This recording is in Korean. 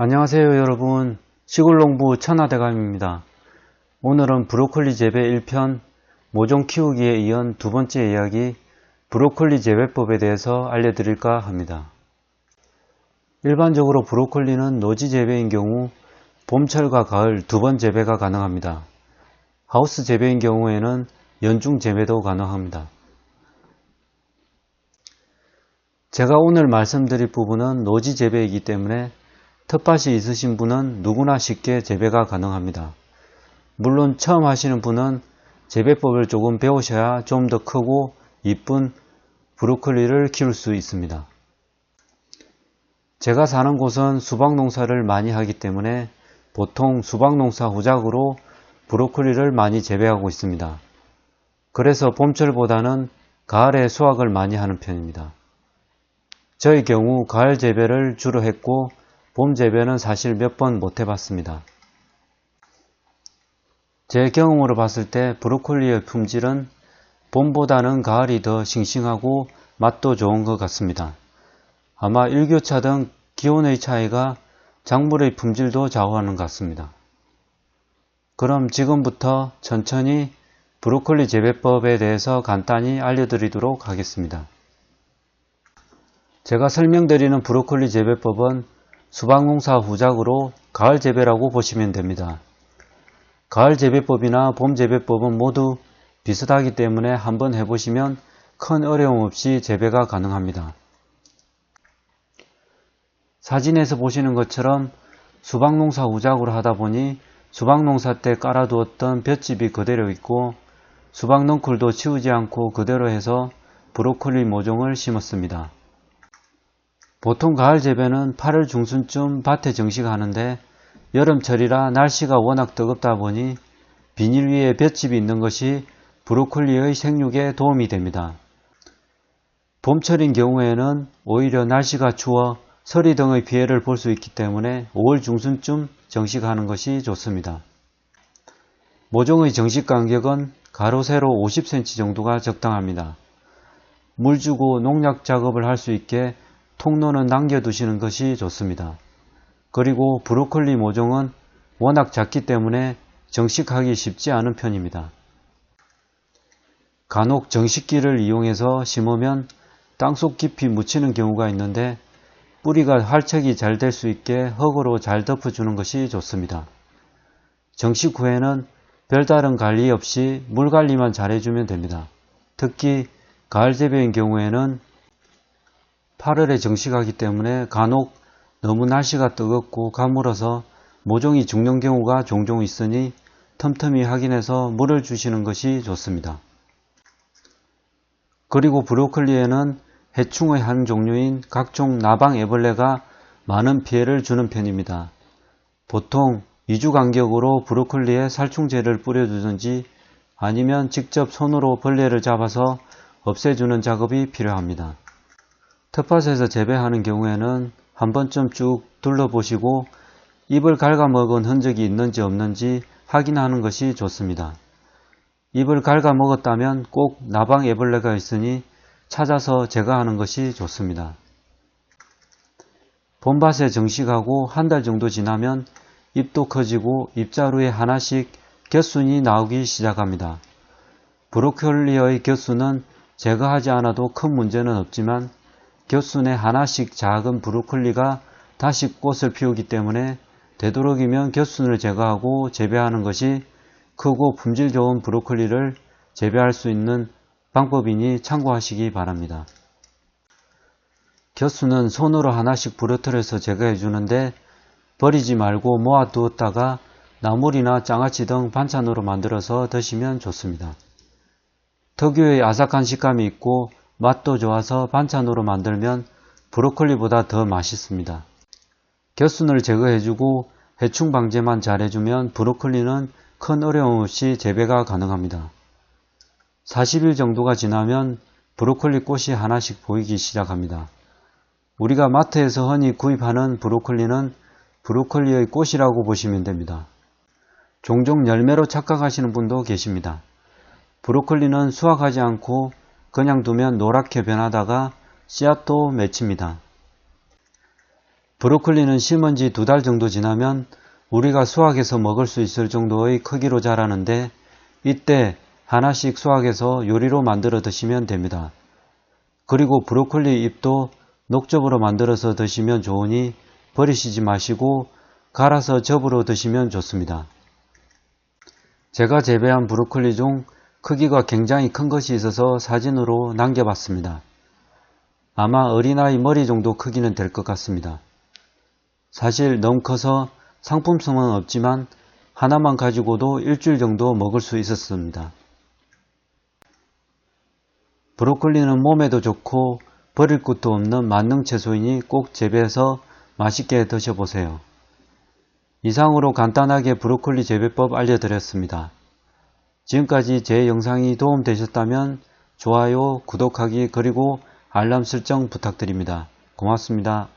안녕하세요 여러분 시골농부 천하대감입니다. 오늘은 브로콜리 재배 1편 모종 키우기에 이은 두 번째 이야기 브로콜리 재배법에 대해서 알려드릴까 합니다. 일반적으로 브로콜리는 노지 재배인 경우 봄철과 가을 두 번 재배가 가능합니다. 하우스 재배인 경우에는 연중 재배도 가능합니다. 제가 오늘 말씀드릴 부분은 노지 재배이기 때문에 텃밭이 있으신 분은 누구나 쉽게 재배가 가능합니다. 물론 처음 하시는 분은 재배법을 조금 배우셔야 좀 더 크고 이쁜 브로콜리를 키울 수 있습니다. 제가 사는 곳은 수박 농사를 많이 하기 때문에 보통 수박 농사 후작으로 브로콜리를 많이 재배하고 있습니다. 그래서 봄철보다는 가을에 수확을 많이 하는 편입니다. 저의 경우 가을 재배를 주로 했고 봄 재배는 사실 몇 번 못 해봤습니다. 제 경험으로 봤을 때 브로콜리의 품질은 봄보다는 가을이 더 싱싱하고 맛도 좋은 것 같습니다. 아마 일교차 등 기온의 차이가 작물의 품질도 좌우하는 것 같습니다. 그럼 지금부터 천천히 브로콜리 재배법에 대해서 간단히 알려드리도록 하겠습니다. 제가 설명드리는 브로콜리 재배법은 수박농사 후작으로 가을 재배라고 보시면 됩니다. 가을 재배법이나 봄 재배법은 모두 비슷하기 때문에 한번 해보시면 큰 어려움 없이 재배가 가능합니다. 사진에서 보시는 것처럼 수박농사 후작으로 하다 보니 수박농사 때 깔아두었던 볏짚이 그대로 있고 수박 넝쿨도 치우지 않고 그대로 해서 브로콜리 모종을 심었습니다. 보통 가을 재배는 8월 중순쯤 밭에 정식하는데 여름철이라 날씨가 워낙 뜨겁다 보니 비닐 위에 볏짚이 있는 것이 브로콜리의 생육에 도움이 됩니다. 봄철인 경우에는 오히려 날씨가 추워 서리 등의 피해를 볼 수 있기 때문에 5월 중순쯤 정식하는 것이 좋습니다. 모종의 정식 간격은 가로 세로 50cm 정도가 적당합니다. 물 주고 농약 작업을 할 수 있게 통로는 남겨두시는 것이 좋습니다. 그리고 브로콜리 모종은 워낙 작기 때문에 정식하기 쉽지 않은 편입니다. 간혹 정식기를 이용해서 심으면 땅속 깊이 묻히는 경우가 있는데 뿌리가 활착이 잘 될 수 있게 흙으로 잘 덮어주는 것이 좋습니다. 정식 후에는 별다른 관리 없이 물 관리만 잘 해주면 됩니다. 특히 가을 재배인 경우에는 8월에 정식하기 때문에 간혹 너무 날씨가 뜨겁고 가물어서 모종이 죽는 경우가 종종 있으니 틈틈이 확인해서 물을 주시는 것이 좋습니다. 그리고 브로콜리에는 해충의 한 종류인 각종 나방 애벌레가 많은 피해를 주는 편입니다. 보통 2주 간격으로 브로콜리에 살충제를 뿌려주든지 아니면 직접 손으로 벌레를 잡아서 없애주는 작업이 필요합니다. 텃밭에서 재배하는 경우에는 한 번쯤 쭉 둘러보시고 잎을 갉아먹은 흔적이 있는지 없는지 확인하는 것이 좋습니다. 잎을 갉아먹었다면 꼭 나방 애벌레가 있으니 찾아서 제거하는 것이 좋습니다. 봄밭에 정식하고 한 달 정도 지나면 잎도 커지고 잎자루에 하나씩 곁순이 나오기 시작합니다. 브로콜리의 곁순은 제거하지 않아도 큰 문제는 없지만 곁순에 하나씩 작은 브로콜리가 다시 꽃을 피우기 때문에 되도록이면 곁순을 제거하고 재배하는 것이 크고 품질 좋은 브로콜리를 재배할 수 있는 방법이니 참고하시기 바랍니다. 곁순은 손으로 하나씩 부러뜨려서 제거해 주는데 버리지 말고 모아두었다가 나물이나 장아찌 등 반찬으로 만들어서 드시면 좋습니다. 특유의 아삭한 식감이 있고 맛도 좋아서 반찬으로 만들면 브로콜리보다 더 맛있습니다. 곁순을 제거해주고 해충 방제만 잘해주면 브로콜리는 큰 어려움 없이 재배가 가능합니다. 40일 정도가 지나면 브로콜리 꽃이 하나씩 보이기 시작합니다. 우리가 마트에서 흔히 구입하는 브로콜리는 브로콜리의 꽃이라고 보시면 됩니다. 종종 열매로 착각하시는 분도 계십니다. 브로콜리는 수확하지 않고 그냥 두면 노랗게 변하다가 씨앗도 맺힙니다. 브로콜리는 심은 지 두 달 정도 지나면 우리가 수확해서 먹을 수 있을 정도의 크기로 자라는데 이때 하나씩 수확해서 요리로 만들어 드시면 됩니다. 그리고 브로콜리 잎도 녹즙으로 만들어서 드시면 좋으니 버리시지 마시고 갈아서 즙으로 드시면 좋습니다. 제가 재배한 브로콜리 중 크기가 굉장히 큰 것이 있어서 사진으로 남겨봤습니다. 아마 어린아이 머리 정도 크기는 될 것 같습니다. 사실 너무 커서 상품성은 없지만 하나만 가지고도 일주일 정도 먹을 수 있었습니다. 브로콜리는 몸에도 좋고 버릴 것도 없는 만능 채소이니 꼭 재배해서 맛있게 드셔보세요. 이상으로 간단하게 브로콜리 재배법 알려드렸습니다. 지금까지 제 영상이 도움되셨다면 좋아요, 구독하기 그리고 알람 설정 부탁드립니다. 고맙습니다.